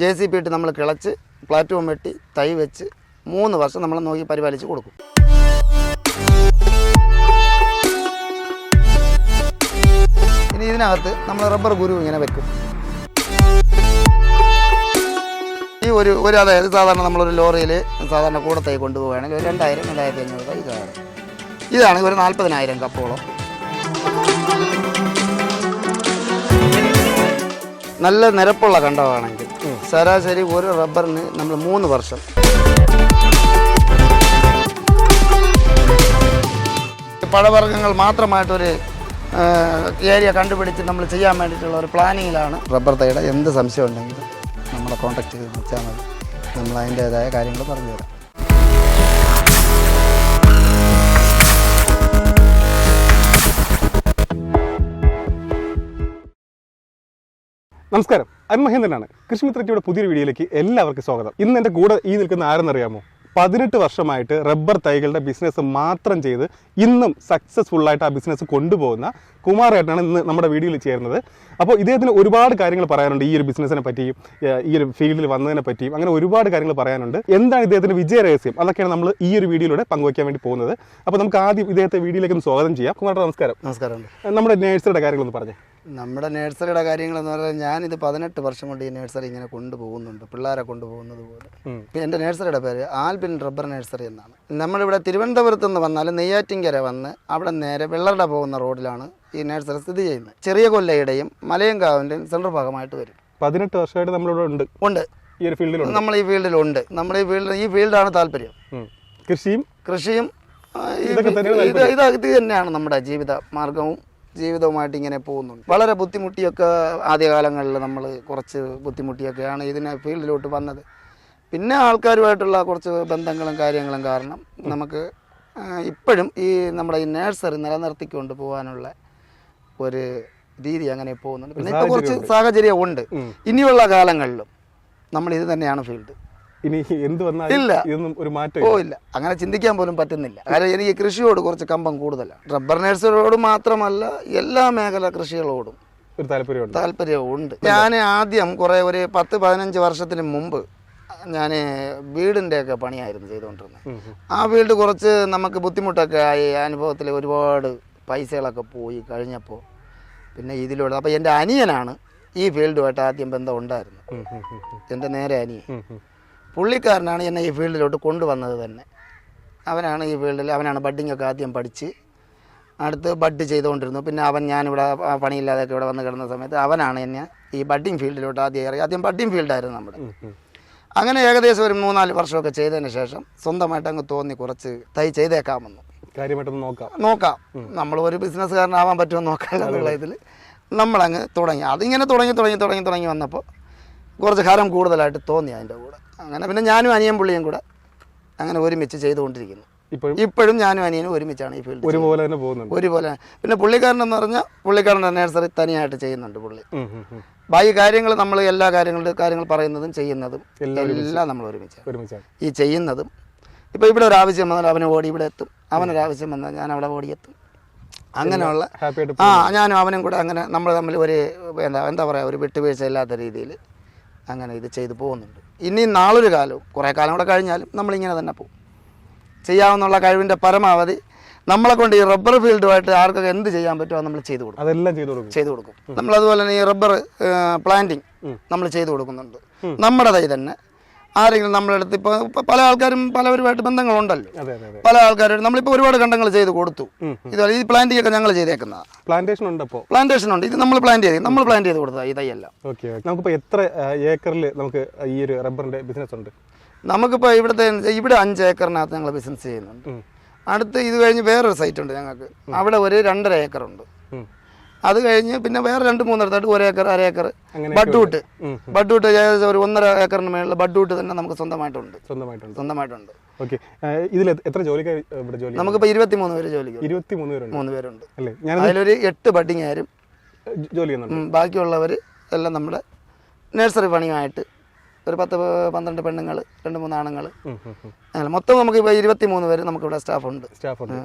J C P ഇട്ട് നമ്മൾ കിളച്ച് platform വെട്ടി തൈ വെച്ച് മൂന്ന് വർഷം നമ്മൾ നോക്കി പരിപാലിച്ച് കൊടുക്കും. ഇനി ഇതിനകത്ത് നമ്മൾ റബ്ബർ ഗുരു ഇങ്ങനെ വെക്കും. ഈ ഒരു ഒരു അതായത് സാധാരണ നമ്മളൊരു ലോറിയിൽ സാധാരണ കൂടത്തായി കൊണ്ടുപോവുകയാണെങ്കിൽ ഒരു രണ്ടായിരം രണ്ടായിരത്തി അഞ്ഞൂറ് രൂപ ഇതാണ്. ഇതാണ് ഒരു നാൽപ്പതിനായിരം കപ്പോളം. നല്ല നിരപ്പുള്ള കണ്ടമാണെങ്കിൽ ശരാശരി ഒരു റബ്ബറിന് നമ്മൾ മൂന്ന് വർഷം. പഴവർഗങ്ങൾ മാത്രമായിട്ടൊരു ഏരിയ കണ്ടുപിടിച്ച് നമ്മൾ ചെയ്യാൻ വേണ്ടിയിട്ടുള്ള ഒരു പ്ലാനിങ്ങിലാണ് റബ്ബർ തൈയുടെ എന്ത് സംശയം ഉണ്ടെങ്കിലും നമ്മളെ കോൺടാക്ട് ചെയ്ത് വിളിച്ചാൽ മതി. നമ്മൾ അതിന്റേതായ കാര്യങ്ങൾ പറഞ്ഞു തരാം നമസ്കാരം. അരുൺ മഹേന്ദ്രനാണ്. കൃഷിമിത്രയ്ക്കയുടെ പുതിയൊരു വീഡിയോയിലേക്ക് എല്ലാവർക്കും സ്വാഗതം. ഇന്ന് എന്റെ കൂടെ ഈ നിൽക്കുന്ന ആരെന്നറിയാമോ? പതിനെട്ട് വർഷമായിട്ട് റബ്ബർ തൈകളുടെ ബിസിനസ് മാത്രം ചെയ്ത് ഇന്നും സക്സസ്ഫുൾ ആയിട്ട് ആ ബിസിനസ് കൊണ്ടുപോകുന്ന കുമാറേട്ടനാണ് ഇന്ന് നമ്മുടെ വീഡിയോയിൽ ചേരുന്നത്. അപ്പോൾ ഇദ്ദേഹത്തിന് ഒരുപാട് കാര്യങ്ങൾ പറയാനുണ്ട് ഈ ഒരു ബിസിനസ്സിനെ പറ്റിയും ഈ ഒരു ഫീൽഡിൽ വന്നതിനെ പറ്റിയും. അങ്ങനെ ഒരുപാട് കാര്യങ്ങൾ പറയാനുണ്ട്. എന്താണ് ഇദ്ദേഹത്തിന്റെ വിജയ രഹസ്യം? അതൊക്കെയാണ് നമ്മൾ ഈ ഒരു വീഡിയോയിലൂടെ പങ്കുവയ്ക്കാൻ വേണ്ടി പോകുന്നത്. അപ്പോൾ നമുക്ക് ആദ്യം ഇദ്ദേഹത്തെ വീഡിയോയിലേക്ക് സ്വാഗതം ചെയ്യാം. കുമാർ നമസ്കാരം. നമസ്കാരം. നമ്മുടെ നേഴ്സറിയുടെ കാര്യങ്ങളൊന്ന് പറഞ്ഞേ. നമ്മുടെ നഴ്സറിയുടെ കാര്യങ്ങളെന്ന് പറഞ്ഞാൽ ഞാനിത് പതിനെട്ട് വർഷം കൊണ്ട് ഈ നഴ്സറി ഇങ്ങനെ കൊണ്ടുപോകുന്നുണ്ട് പിള്ളേരെ കൊണ്ടുപോകുന്നത് പോലെ. ഇപ്പം എന്റെ നഴ്സറിയുടെ പേര് ആൽബിൻ റബ്ബർ നഴ്സറി എന്നാണ്. നമ്മളിവിടെ തിരുവനന്തപുരത്ത് നിന്ന് വന്നാൽ നെയ്യാറ്റിങ്കര വന്ന് അവിടെ നേരെ വെള്ളറട പോകുന്ന റോഡിലാണ് ഈ നഴ്സറി സ്ഥിതി ചെയ്യുന്നത്. ചെറിയ കൊല്ലയുടെയും മലയങ്കാവിന്റെയും സെൻട്രൽ ഭാഗമായിട്ട് വരും. പതിനെട്ട് വർഷമായിട്ട് നമ്മളിവിടെ ഉണ്ട്. ഉണ്ട്. ഈ ഒരു ഫീൽഡിലുണ്ട് നമ്മൾ ഈ ഫീൽഡിലുണ്ട്. നമ്മൾ ഈ ഫീൽഡിൽ ഈ ഫീൽഡാണ് താല്പര്യം. കൃഷിയും? കൃഷിയും ഇത് ഇത് തന്നെയാണ് നമ്മുടെ ജീവിത മാർഗവും ജീവിതവുമായിട്ട് ഇങ്ങനെ പോകുന്നുണ്ട്. വളരെ ബുദ്ധിമുട്ടിയൊക്കെ ആദ്യകാലങ്ങളിൽ നമ്മൾ കുറച്ച് ബുദ്ധിമുട്ടിയൊക്കെയാണ് ഇതിനെ ഫീൽഡിലോട്ട് വന്നത്. പിന്നെ ആൾക്കാരുമായിട്ടുള്ള കുറച്ച് ബന്ധങ്ങളും കാര്യങ്ങളും കാരണം നമുക്ക് ഇപ്പോഴും ഈ നമ്മുടെ ഈ നേഴ്സറി നിലനിർത്തിക്കൊണ്ട് പോകാനുള്ള ഒരു രീതി അങ്ങനെ പോകുന്നുണ്ട്. പിന്നെ ഇപ്പോൾ കുറച്ച് സാഹചര്യം ഉണ്ട് ഇനിയുള്ള കാലങ്ങളിലും നമ്മൾ ഇത് തന്നെയാണ് ഫീൽഡ്. ഇനി എന്ത് വന്നാലും ഇല്ല. ഇതൊന്നും ഒരു മാറ്റം ഓ ഇല്ല. അങ്ങനെ ചിന്തിക്കാൻ പോലും പറ്റുന്നില്ല. കാരണം എനിക്ക് കൃഷിയോട് കുറച്ച് കമ്പം കൂടുതലാണ്. റബ്ബർ നേഴ്സറിയോട് മാത്രമല്ല എല്ലാ മേഖല കൃഷികളോടും ഒരു താല്പര്യമുണ്ട്. താല്പര്യമുണ്ട് ഞാൻ ആദ്യം കുറേ ഒരു പത്ത് പതിനഞ്ച് വർഷത്തിന് മുമ്പ് ഞാൻ വീടിന്റെയൊക്കെ പണിയായിരുന്നു ചെയ്തുകൊണ്ടിരുന്നത്. ആ വീട് കുറച്ച് നമുക്ക് ബുദ്ധിമുട്ടൊക്കെ ആയി അനുഭവത്തിൽ ഒരുപാട് പൈസകളൊക്കെ പോയി കഴിഞ്ഞപ്പോൾ പിന്നെ ഇതിലൂടെ. അപ്പോൾ എന്റെ അനിയനാണ് ഈ ഫീൽഡുമായിട്ട് ആദ്യം ബന്ധം ഉണ്ടായിരുന്നത്. ഉം, ഉം, ഉം, ഉം. എന്റെ നേരെ അനിയൻ. പുള്ളിക്കാരനാണ് എന്നെ ഈ ഫീൽഡിലോട്ട് കൊണ്ടുവന്നത് തന്നെ. അവനാണ് ഈ ഫീൽഡിൽ അവനാണ് ബഡ്ഡിങ്ങൊക്കെ ഒക്കെ ആദ്യം പഠിച്ച് അടുത്ത് ബഡ് ചെയ്തുകൊണ്ടിരുന്നു. പിന്നെ അവൻ ഞാനിവിടെ പണിയില്ലാതെയൊക്കെ ഇവിടെ വന്ന് കിടന്ന സമയത്ത് അവനാണ് എന്നെ ഈ ബഡ്ഡിങ് ഫീൽഡിലോട്ട് ആദ്യം ഏറെ ആദ്യം ബഡ്ഡിങ് ഫീൽഡായിരുന്നു നമ്മുടെ. അങ്ങനെ ഏകദേശം ഒരു മൂന്നാൽ വർഷമൊക്കെ ചെയ്തതിന് ശേഷം സ്വന്തമായിട്ട് അങ്ങ് തോന്നി കുറച്ച് തൈ ചെയ്തേക്കാമെന്ന്. കാര്യമായിട്ടൊന്ന് നോക്കാം. നോക്കാം. നമ്മൾ ഒരു ബിസിനസ്സുകാരനാവാൻ പറ്റുമോ നോക്കാനുള്ള ഇതിൽ നമ്മളങ്ങ് തുടങ്ങി. അതിങ്ങനെ തുടങ്ങി തുടങ്ങി തുടങ്ങി തുടങ്ങി വന്നപ്പോൾ കുറച്ച് കാലം കൂടുതലായിട്ട് തോന്നി അതിന്റെ കൂടെ. അങ്ങനെ പിന്നെ ഞാനും അനിയൻ പുള്ളിയും കൂടെ അങ്ങനെ ഒരുമിച്ച് ചെയ്തുകൊണ്ടിരിക്കുന്നു. ഇപ്പോഴും? ഇപ്പോഴും ഞാനും അനിയനും ഒരുമിച്ചാണ് ഈ ഫീൽഡ് ഒരുപോലെ തന്നെ പോകുന്നുണ്ട്. ഒരുപോലെ പിന്നെ പുള്ളിക്കാരൻ എന്ന് പറഞ്ഞാൽ പുള്ളിക്കാരന്റെ നഴ്സറി തനിയായിട്ട് ചെയ്യുന്നുണ്ട് പുള്ളി. ബാക്കി കാര്യങ്ങൾ നമ്മൾ എല്ലാ കാര്യങ്ങളുടെ കാര്യങ്ങൾ പറയുന്നതും ചെയ്യുന്നതും എല്ലാം നമ്മൾ ഒരുമിച്ച് ഒരുമിച്ചാണ്. ഈ ചെയ്യുന്നതും ഇപ്പോൾ ഇവിടെ ഒരു ആവശ്യം വന്നാൽ അവനെ ഓടി ഇവിടെ എത്തും. അവനൊരു ആവശ്യം വന്നാൽ ഞാൻ അവിടെ ഓടിയെത്തും അങ്ങനെയുള്ള ആ ഞാനും അവനും കൂടെ അങ്ങനെ നമ്മൾ തമ്മിൽ ഒരു എന്താ എന്താ പറയുക ഒരു വിട്ടുവീഴ്ച ഇല്ലാത്ത രീതിയിൽ അങ്ങനെ ഇത് ചെയ്തു പോകുന്നുണ്ട്. ഇനി നാളൊരു കാലവും. കുറേ കാലം കൂടെ കഴിഞ്ഞാലും നമ്മളിങ്ങനെ തന്നെ പോകും. ചെയ്യാവുന്നുള്ള കഴിവിന്റെ പരമാവധി നമ്മളെ കൊണ്ട് ഈ റബ്ബർ ഫീൽഡുമായിട്ട് ആർക്കൊക്കെ എന്ത് ചെയ്യാൻ പറ്റുമോ നമ്മൾ ചെയ്തു കൊടുക്കും. അതെല്ലാം ചെയ്തു കൊടുക്കും. ചെയ്തു കൊടുക്കും. നമ്മൾ അതുപോലെ തന്നെ ഈ റബ്ബർ പ്ലാന്റിങ് നമ്മൾ ചെയ്തു കൊടുക്കുന്നുണ്ട്. നമ്മുടെ തൈ തന്നെ ആരെങ്കിലും നമ്മളെടുത്ത് ഇപ്പോൾ പല ആൾക്കാരും പലവരുമായിട്ട് ബന്ധങ്ങളുണ്ടല്ലോ. പല ആൾക്കാരും നമ്മളിപ്പോൾ ഒരുപാട് കണ്ടങ്ങൾ ചെയ്ത് കൊടുത്തു. ഇത് ഇതുപോലെ ഈ പ്ലാന്റിംഗ് ഒക്കെ ഞങ്ങൾ ചെയ്തേക്കുന്നത്. പ്ലാന്റേഷൻ ഉണ്ട് ഇപ്പോൾ പ്ലാന്റേഷൻ ഉണ്ട്. ഇത് നമ്മൾ പ്ലാന്റ് ചെയ്ത് നമ്മൾ പ്ലാന്റ് ചെയ്ത് കൊടുത്തത് ഈ തൈയെല്ലാം ഓക്കെ ഓക്കെ നമുക്കിപ്പോൾ എത്ര ഏക്കറിൽ നമുക്ക് ഈ ഒരു റബ്ബറിന്റെ ബിസിനസ് ഉണ്ട്? നമുക്കിപ്പോൾ ഇവിടുത്തെ ഇവിടെ അഞ്ച് ഏക്കറിനകത്ത് ഞങ്ങൾ ബിസിനസ് ചെയ്യുന്നുണ്ട്. അടുത്ത് ഇത് കഴിഞ്ഞ് വേറൊരു സൈറ്റ് ഉണ്ട് ഞങ്ങൾക്ക്. അവിടെ ഒരു രണ്ടര ഏക്കറുണ്ട്. അത് കഴിഞ്ഞ് പിന്നെ വേറെ രണ്ട് മൂന്നിടത്തായിട്ട് ഒരു ഏക്കർ അര ഏക്കർ ബഡ്ഡൂട്ട് ബഡ്ഡൂട്ട് ഏകദേശം ഒരു ഒന്നര ഏക്കറിന് മേളിൽ ബഡ്ഡൂട്ട് തന്നെ നമുക്ക് സ്വന്തമായിട്ടുണ്ട്. സ്വന്തമായിട്ടുണ്ട്. സ്വന്തമായിട്ടുണ്ട്. ഓക്കെ. ഇതിൽ എത്ര ജോലിക്കാർ ഇവിടെ ജോലി നമുക്കിപ്പോൾ ഇരുപത്തിമൂന്ന് പേര് ജോലിക്ക് ഇരുപത്തി മൂന്ന് പേരുണ്ട്. മൂന്ന് പേരുണ്ട്. അല്ലേ? ഞാൻ അതിലൊരു എട്ട് ബഡ്ഡിങ് ആരും ജോലി ചെയ്യുന്നുണ്ട്. ബാക്കിയുള്ളവർ എല്ലാം നമ്മുടെ നഴ്സറി പണിയുമായിട്ട് ഒരു പത്ത് പന്ത്രണ്ട് പെണ്ണുങ്ങൾ രണ്ട് മൂന്ന് ആണുങ്ങൾ. അങ്ങനെ മൊത്തം നമുക്ക് ഇപ്പോൾ ഇരുപത്തി മൂന്ന് പേര് നമുക്കിവിടെ സ്റ്റാഫുണ്ട്. സ്റ്റാഫ് ഉണ്ട്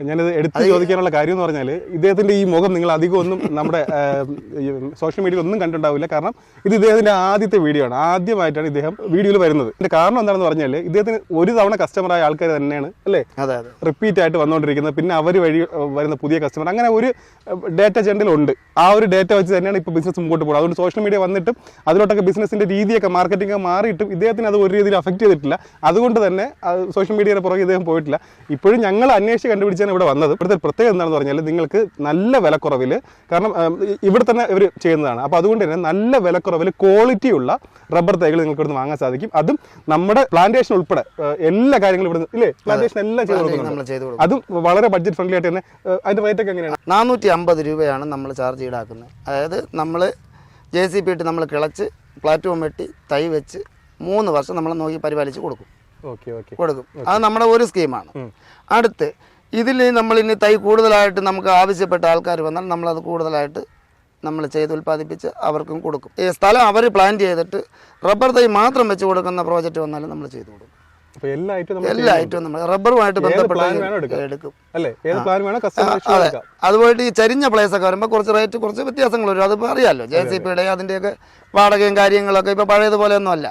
ഞാനിത് എടുത്ത് ചോദിക്കാനുള്ള കാര്യം എന്ന് പറഞ്ഞാൽ ഇദ്ദേഹത്തിന്റെ ഈ മുഖം നിങ്ങൾ അധികം ഒന്നും നമ്മുടെ സോഷ്യൽ മീഡിയയിൽ ഒന്നും കണ്ടിട്ടുണ്ടാവില്ല. കാരണം ഇത് ഇദ്ദേഹത്തിന്റെ ആദ്യത്തെ വീഡിയോ ആണ്. ആദ്യമായിട്ടാണ് ഇദ്ദേഹം വീഡിയോയിൽ വരുന്നത്. ഇതിന്റെ കാരണം എന്താണെന്ന് പറഞ്ഞാൽ ഇദ്ദേഹത്തിന് ഒരു തവണ കസ്റ്റമറായ ആൾക്കാർ തന്നെയാണ് അല്ലേ? റിപ്പീറ്റ് ആയിട്ട് വന്നുകൊണ്ടിരിക്കുന്നത് പിന്നെ അവർ വഴി വരുന്ന പുതിയ കസ്റ്റമർ അങ്ങനെ ഒരു ഡേറ്റ ഉണ്ട്. ആ ഒരു ഡേറ്റ വെച്ച് തന്നെയാണ് ഇപ്പോൾ ബിസിനസ് മുമ്പോട്ട് പോകുന്നത്. അതുകൊണ്ട് സോഷ്യൽ മീഡിയ വന്നിട്ടും അതിലോട്ടൊക്കെ ബിസിനസിന്റെ രീതിയൊക്കെ മാർക്കറ്റിംഗ് മാറിയിട്ടും ഇദ്ദേഹത്തിന് അത് ഒരു രീതിയിൽ അഫക്റ്റ് ചെയ്തിട്ടില്ല. അതുകൊണ്ട് തന്നെ സോഷ്യൽ മീഡിയയുടെ പുറകെ ഇദ്ദേഹം പോയിട്ടില്ല. ഇപ്പോഴും ഞങ്ങൾ അന്വേഷിച്ച് കണ്ടുപിടിച്ചാണ് ഇവിടെ വന്നത്. ഇവിടുത്തെ പ്രത്യേകത എന്താണെന്ന് പറഞ്ഞാൽ നിങ്ങൾക്ക് നല്ല വിലക്കുറവിൽ കാരണം ഇവിടെ തന്നെ ഇവർ ചെയ്യുന്നതാണ്. അപ്പോൾ അതുകൊണ്ട് തന്നെ നല്ല വിലക്കുറവിൽ ക്വാളിറ്റിയുള്ള റബ്ബർ തൈകൾ നിങ്ങൾക്ക് ഇവിടുന്ന് വാങ്ങാൻ സാധിക്കും. അതും നമ്മുടെ പ്ലാന്റേഷൻ ഉൾപ്പെടെ എല്ലാ കാര്യങ്ങളും ഇവിടുന്ന് ഇല്ലേ? പ്ലാന്റേഷൻ എല്ലാം ചെയ്ത് കൊടുക്കുന്നുണ്ട്. കൊടുക്കും. അതും വളരെ ബഡ്ജറ്റ് ഫ്രണ്ട്ലി ആയിട്ട് തന്നെ അതിന്റെ റേറ്റ് ഒക്കെ എങ്ങനെയാണ്? നാനൂറ്റി അമ്പത് രൂപയാണ് നമ്മൾ ചാർജ് ഈടാക്കുന്നത്. അതായത് നമ്മൾ ജെ സി പി ഇട്ട് നമ്മൾ കിളച്ച് പ്ലാറ്റ്ഫോം വെട്ടി തൈ വെച്ച് മൂന്ന് വർഷം നമ്മൾ നോക്കി പരിപാലിച്ച് കൊടുക്കും. ഓക്കെ ഓക്കെ കൊടുക്കും. അത് നമ്മുടെ ഒരു സ്കീമാണ് അടുത്ത് ഇതിൽ നമ്മൾ ഇനി തൈ കൂടുതലായിട്ട് നമുക്ക് ആവശ്യപ്പെട്ട ആൾക്കാർ വന്നാൽ നമ്മളത് കൂടുതലായിട്ട് നമ്മൾ ചെയ്ത് ഉൽപ്പാദിപ്പിച്ച് അവർക്കും കൊടുക്കും. ഈ സ്ഥലം അവർ പ്ലാൻ ചെയ്തിട്ട് റബ്ബർ തൈ മാത്രം വെച്ച് കൊടുക്കുന്ന പ്രോജക്റ്റ് വന്നാലും നമ്മൾ ചെയ്തു കൊടുക്കും. എല്ലാ ഐറ്റവും നമ്മൾ റബ്ബറുമായിട്ട് ബന്ധപ്പെട്ട എടുക്കാം? അതെ. അതുപോലെ ഈ ചരിഞ്ഞ പ്ലേസ് ഒക്കെ വരുമ്പോൾ കുറച്ച് റേറ്റ് കുറച്ച് വ്യത്യാസങ്ങൾ വരും. അതിപ്പോൾ അറിയാലോ. ജെ സി പിയുടെ അതിന്റെയൊക്കെ വാടകയും കാര്യങ്ങളൊക്കെ ഇപ്പോൾ പഴയതുപോലെ ഒന്നും അല്ല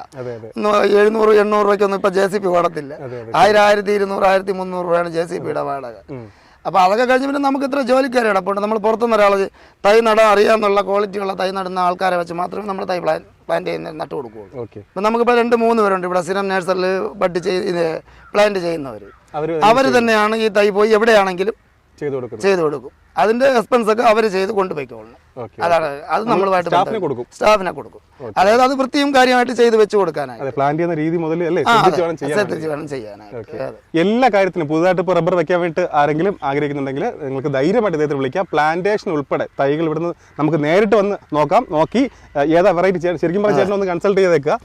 എഴുന്നൂറ് എണ്ണൂറ് രൂപയ്ക്കൊന്നും ഇപ്പോൾ ജെ സി പി ഓടത്തില്ല അതെ, ആയിരം ആയിരത്തി ഇരുന്നൂറ് ആയിരത്തി മുന്നൂറ് രൂപയാണ് ജെ സി പിയുടെ വാടക. അപ്പോൾ അതൊക്കെ കഴിഞ്ഞ് പിന്നെ നമുക്ക് ഇത്ര ജോലിക്കാരെ കിടപ്പുണ്ട് നമ്മൾ പുറത്തുനിന്ന് ഒരാൾ തൈ നടാൻ അറിയാമെന്നുള്ള ക്വാളിറ്റിയുള്ള തൈ നടുന്ന ആൾക്കാരെ വെച്ച് മാത്രമേ നമ്മൾ തൈ പ്ലാൻ പ്ലാന്റ് ചെയ്യുന്ന നട്ടു കൊടുക്കുകയുള്ളൂ. ഓക്കെ. ഇപ്പം നമുക്കിപ്പോൾ രണ്ട് മൂന്ന് പേരുണ്ട്. ഇവിടെ സ്ഥിരം നേഴ്സറിൽ ബഡ് ചെയ്ത് പ്ലാന്റ് ചെയ്യുന്നവർ അവർ അവർ തന്നെയാണ് ഈ തൈ പോയി എവിടെയാണെങ്കിലും ചെയ്തു കൊടുക്കുന്നത്. ചെയ്തു കൊടുക്കും. അതിന്റെ എക്സ്പെൻസൊക്കെ അവർ ചെയ്ത് കൊണ്ടുപോയിക്കോളണം അതാണ് അത് നമ്മളുമായിട്ട് സ്റ്റാഫിനെ കൊടുക്കും. സ്റ്റാഫിനെ കൊടുക്കും. അതായത് അത് വൃത്തിയും കാര്യമായിട്ട് ചെയ്ത് വെച്ച് കൊടുക്കാനായി. അതെ പ്ലാൻ ചെയ്യുന്ന രീതി മുതൽ വേണം ചെയ്യാനായിട്ട്. എല്ലാ കാര്യത്തിനും പുതുതായിട്ട് ഇപ്പോൾ റബ്ബർ വെക്കാൻ വേണ്ടി ആരെങ്കിലും ആഗ്രഹിക്കുന്നുണ്ടെങ്കിൽ നിങ്ങൾക്ക് ധൈര്യമായിട്ട് ഇദ്ദേഹത്തെ വിളിക്കാം. പ്ലാന്റേഷൻ ഉൾപ്പെടെ തൈകൾ ഇവിടുന്ന് നമുക്ക് നേരിട്ട് വന്ന് നോക്കാം. നോക്കി ഏതാ വെറൈറ്റി ശരിക്കും പറഞ്ഞാൽ ചേട്ടൻ ഒന്ന് കൺസൾട്ട് ചെയ്തേക്കുക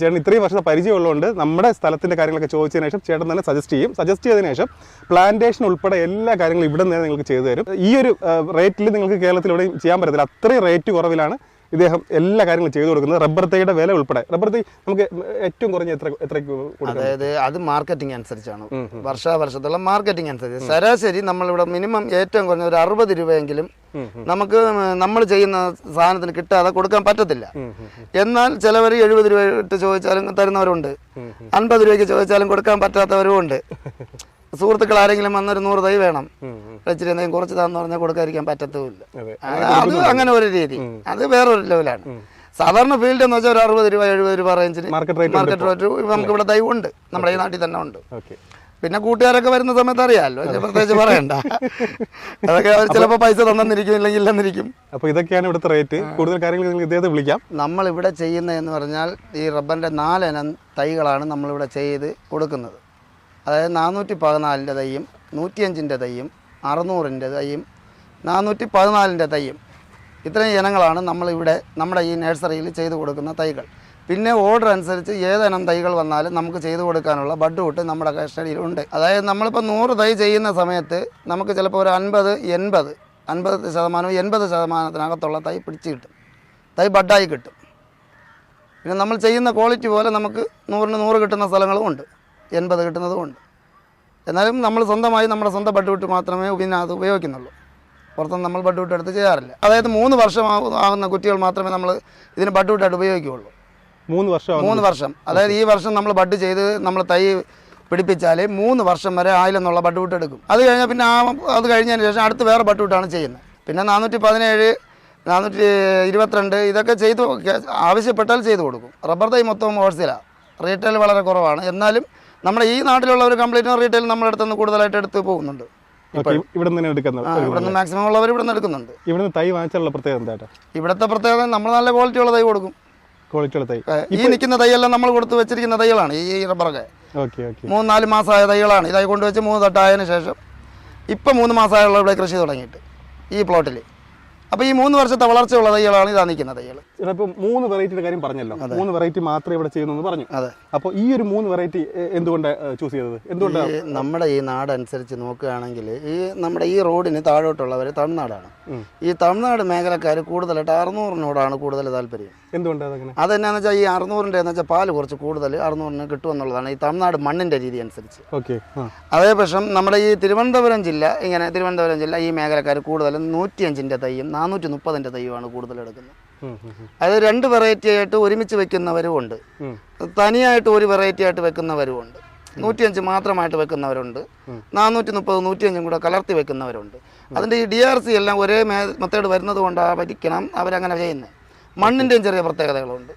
ചേട്ടൻ ഇത്രയും വർഷത്തെ പരിചയമുള്ളതുകൊണ്ട് നമ്മുടെ സ്ഥലത്തിന്റെ കാര്യങ്ങളൊക്കെ ചോദിച്ചതിന് ശേഷം ചേട്ടൻ തന്നെ സജസ്റ്റ് ചെയ്യും. സജസ്റ്റ് ചെയ്തതിനു ശേഷം പ്ലാന്റേഷൻ ഉൾപ്പെടെ എല്ലാ കാര്യങ്ങളും ഇവിടെ നിന്ന് നിങ്ങൾക്ക് ചെയ്തു തരും. ഈ ഒരു റേറ്റിൽ നിങ്ങൾക്ക് കേരളത്തിൽ എവിടെയും ചെയ്യാൻ പറ്റത്തില്ല അത്രയും റേറ്റ് കുറവിലാണ് ഇദ്ദേഹം എല്ലാ കാര്യങ്ങളും ചെയ്തു കൊടുക്കുന്നത്. റബ്ബർ തൈയുടെ വില ഉൾപ്പെടെ. റബ്ബർ തൈ നമുക്ക് ഏറ്റവും കുറഞ്ഞ എത്ര എത്രയ്ക്ക് കൊടുക്കാം അതായത് അത് മാർക്കറ്റിംഗ് അനുസരിച്ചാണ്. വർഷാവർഷത്തുള്ള മാർക്കറ്റിംഗ് അനുസരിച്ച്. ശരാശരി നമ്മളിവിടെ മിനിമം ഏറ്റവും കുറഞ്ഞ ഒരു അറുപത് രൂപയെങ്കിലും നമുക്ക് നമ്മൾ ചെയ്യുന്ന സാധനത്തിന് കിട്ടാതെ കൊടുക്കാൻ പറ്റത്തില്ല. എന്നാൽ ചിലവർ എഴുപത് രൂപ ഇട്ട് ചോദിച്ചാലും തരുന്നവരുണ്ട്. അൻപത് രൂപയ്ക്ക് ചോദിച്ചാലും കൊടുക്കാൻ പറ്റാത്തവരും ഉണ്ട് സുഹൃത്തുക്കൾ ആരെങ്കിലും വന്നൊരു നൂറ് തൈ വേണം. ഇച്ചിരി എന്തെങ്കിലും കുറച്ച് താന്ന് പറഞ്ഞാൽ കൊടുക്കാതിരിക്കാൻ പറ്റത്തുമില്ല. അതെ. അങ്ങനെ ഒരു രീതി. അത് വേറൊരു ലെവലാണ്. സാധാരണ ഫീൽഡ് എന്ന് വെച്ചാൽ ഒരു അറുപത് രൂപ എഴുപത് രൂപ റേഞ്ചിന് മാർക്കറ്റ് റേറ്റ് നമുക്ക് ഇവിടെ തൈ ഉണ്ട്. നമ്മുടെ ഈ നാട്ടിൽ തന്നെ ഉണ്ട്. പിന്നെ കൂട്ടുകാരൊക്കെ വരുന്ന സമയത്ത് അറിയാമല്ലോ. പ്രത്യേകിച്ച് പറയണ്ട. അതൊക്കെ അവർ ചിലപ്പോൾ പൈസ തന്നിരിക്കും ഇല്ലെങ്കിൽ ഇല്ലെന്നിരിക്കും. അപ്പോൾ ഇതൊക്കെയാണ് ഇവിടുത്തെ റേറ്റ് കൂടുതൽ കാര്യങ്ങൾ നിങ്ങൾ ഇദ്ദേഹത്തെ വിളിക്കാം. നമ്മളിവിടെ ചെയ്യുന്നതെന്ന് പറഞ്ഞാൽ ഈ റബ്ബറിന്റെ നാലിനം തൈകളാണ് നമ്മളിവിടെ ചെയ്ത് കൊടുക്കുന്നത്. അതായത് നാനൂറ്റി പതിനാലിന്റെ തൈയും നൂറ്റിയഞ്ചിന്റെ തൈയും അറുന്നൂറിന്റെ തൈയും നാനൂറ്റി പതിനാലിന്റെ തൈയും. ഇത്രയും ഇനങ്ങളാണ് നമ്മളിവിടെ നമ്മുടെ ഈ നഴ്സറിയിൽ ചെയ്തു കൊടുക്കുന്ന തൈകൾ. പിന്നെ ഓർഡർ അനുസരിച്ച് ഏതിനം തൈകൾ വന്നാലും നമുക്ക് ചെയ്തു കൊടുക്കാനുള്ള ബഡ് കൂട്ട് നമ്മുടെ കസ്റ്റഡിയിലുണ്ട് അതായത് നമ്മളിപ്പോൾ നൂറ് തൈ ചെയ്യുന്ന സമയത്ത് നമുക്ക് ചിലപ്പോൾ ഒരു അൻപത് എൺപത് അൻപത് ശതമാനവും എൺപത് ശതമാനത്തിനകത്തുള്ള തൈ പിടിച്ച് കിട്ടും. തൈ ബഡായി കിട്ടും. പിന്നെ നമ്മൾ ചെയ്യുന്ന ക്വാളിറ്റി പോലെ നമുക്ക് നൂറിന് നൂറ് കിട്ടുന്ന സ്ഥലങ്ങളും ഉണ്ട്. എൺപത് കിട്ടുന്നതും ഉണ്ട് എന്നാലും നമ്മൾ സ്വന്തമായി നമ്മുടെ സ്വന്തം ബഡ്വിട്ട് മാത്രമേ പിന്നെ അത് ഉപയോഗിക്കുന്നുള്ളൂ. പുറത്തുനിന്ന് നമ്മൾ ബഡ്വിട്ട് എടുത്ത് ചെയ്യാറില്ല. അതായത് മൂന്ന് വർഷം ആകുന്ന കുറ്റികൾ മാത്രമേ നമ്മൾ ഇതിന് ബഡ്വിട്ടായിട്ട് ഉപയോഗിക്കുകയുള്ളൂ. മൂന്ന് വർഷം മൂന്ന് വർഷം. അതായത് ഈ വർഷം നമ്മൾ ബഡ് ചെയ്ത് നമ്മൾ തൈ പിടിപ്പിച്ചാൽ മൂന്ന് വർഷം വരെ ആയിലെന്നുള്ള ബഡ്വിട്ട് എടുക്കും. അത് കഴിഞ്ഞാൽ പിന്നെ ആ അത് കഴിഞ്ഞതിന് ശേഷം അടുത്ത് വേറെ ബഡ്വിട്ടാണ് ചെയ്യുന്നത്. പിന്നെ നാനൂറ്റി പതിനേഴ് നാനൂറ്റി ഇരുപത്തിരണ്ട് ഇതൊക്കെ ചെയ്തു ആവശ്യപ്പെട്ടാൽ ചെയ്തു കൊടുക്കും. റബ്ബർ തൈ മൊത്തം ഹോൾസെയിലാണ്. റീറ്റെയിൽ വളരെ കുറവാണ്. എന്നാലും നമ്മുടെ ഈ നാട്ടിലുള്ള ഒരു കംപ്ലീറ്റ് റീറ്റെയിൽ നമ്മുടെ അടുത്ത് നിന്ന് കൂടുതലായിട്ട് എടുത്ത് പോകുന്നുണ്ട് ഇവിടെ നിന്ന് എടുക്കുന്നത് ഇവിടെ മാക്സിമം ഉള്ളവർ ഇവിടെ നിന്ന് എടുക്കുന്നുണ്ട്. ഇവിടെ തൈ വാങ്ങിച്ചുള്ള പ്രത്യേകത എന്താ ഇവിടുത്തെ പ്രത്യേകത നമ്മൾ നല്ല ക്വാളിറ്റി ഉള്ള തൈ കൊടുക്കും. ക്വാളിറ്റിയുള്ള തൈ. ഈ നിൽക്കുന്ന തൈയെല്ലാം നമ്മൾ കൊടുത്ത് വെച്ചിരിക്കുന്ന തൈകളാണ് ഈ റബ്ബറൊക്കെ മൂന്ന് നാല് മാസമായ തൈകളാണ്. ഇതായി കൊണ്ടുവച്ച് മൂന്ന് തട്ടായതിനു ശേഷം ഇപ്പം മൂന്ന് മാസമായുള്ള ഇവിടെ കൃഷി തുടങ്ങിയിട്ട് ഈ പ്ലോട്ടിൽ അപ്പോൾ ഈ മൂന്ന് വർഷത്തെ വളർച്ചയുള്ള തൈകളാണ് ഇതാ നിൽക്കുന്ന തൈകൾ ചേട്ടാ മൂന്ന് വെറൈറ്റിയുടെ കാര്യം പറഞ്ഞല്ലോ. മൂന്ന് വെറൈറ്റി മാത്രമേ ഇവിടെ ചെയ്യുന്നു പറഞ്ഞു. അപ്പോൾ ഈ ഒരു മൂന്ന് വെറൈറ്റി എന്തുകൊണ്ട് ചൂസ് ചെയ്തത്? എന്തുകൊണ്ടാണ് നമ്മുടെ ഈ നാടനുസരിച്ച് നോക്കുകയാണെങ്കിൽ ഈ നമ്മുടെ ഈ റോഡിന് താഴോട്ടുള്ളവർ തമിഴ്നാടാണ്. ഈ തമിഴ്നാട് മേഖലക്കാർ കൂടുതലായിട്ട് അറുന്നൂറിനോടാണ് കൂടുതൽ താല്പര്യം. എന്തുകൊണ്ടാണ് അതെന്നാന്ന് വെച്ചാൽ ഈ അറുന്നൂറിന്റെ എന്ന് വെച്ചാൽ പാൽ കുറച്ച് കൂടുതൽ അറുന്നൂറിന് കിട്ടുമെന്നുള്ളതാണ് ഈ തമിഴ്നാട് മണ്ണിന്റെ രീതി അനുസരിച്ച്. ഓക്കെ. അതേപക്ഷം അതേ പക്ഷം നമ്മുടെ ഈ തിരുവനന്തപുരം ജില്ല ഇങ്ങനെ തിരുവനന്തപുരം ജില്ല ഈ മേഖലക്കാർ കൂടുതലും നൂറ്റിയഞ്ചിന്റെ തൈയും നാനൂറ്റി മുപ്പതിന്റെ തൈയുമാണ് കൂടുതൽ എടുക്കുന്നത്. അത് രണ്ട് വെറൈറ്റി ആയിട്ട് ഒരുമിച്ച് വെക്കുന്നവരും ഉണ്ട്. തനിയായിട്ട് ഒരു വെറൈറ്റി ആയിട്ട് വെക്കുന്നവരും ഉണ്ട്. നൂറ്റിയഞ്ച് മാത്രമായിട്ട് വെക്കുന്നവരുണ്ട്. നാനൂറ്റി മുപ്പത് നൂറ്റിയഞ്ചും കൂടെ കലർത്തി വെക്കുന്നവരുണ്ട്. അതിന്റെ ഈ ഡി ആർ സി എല്ലാം ഒരേ മേ മെത്തേഡ് വരുന്നത് കൊണ്ട് കൊണ്ടായിരിക്കണം അവരങ്ങനെ ചെയ്യുന്നത് മണ്ണിന്റെയും ചെറിയ പ്രത്യേകതകളുണ്ട്.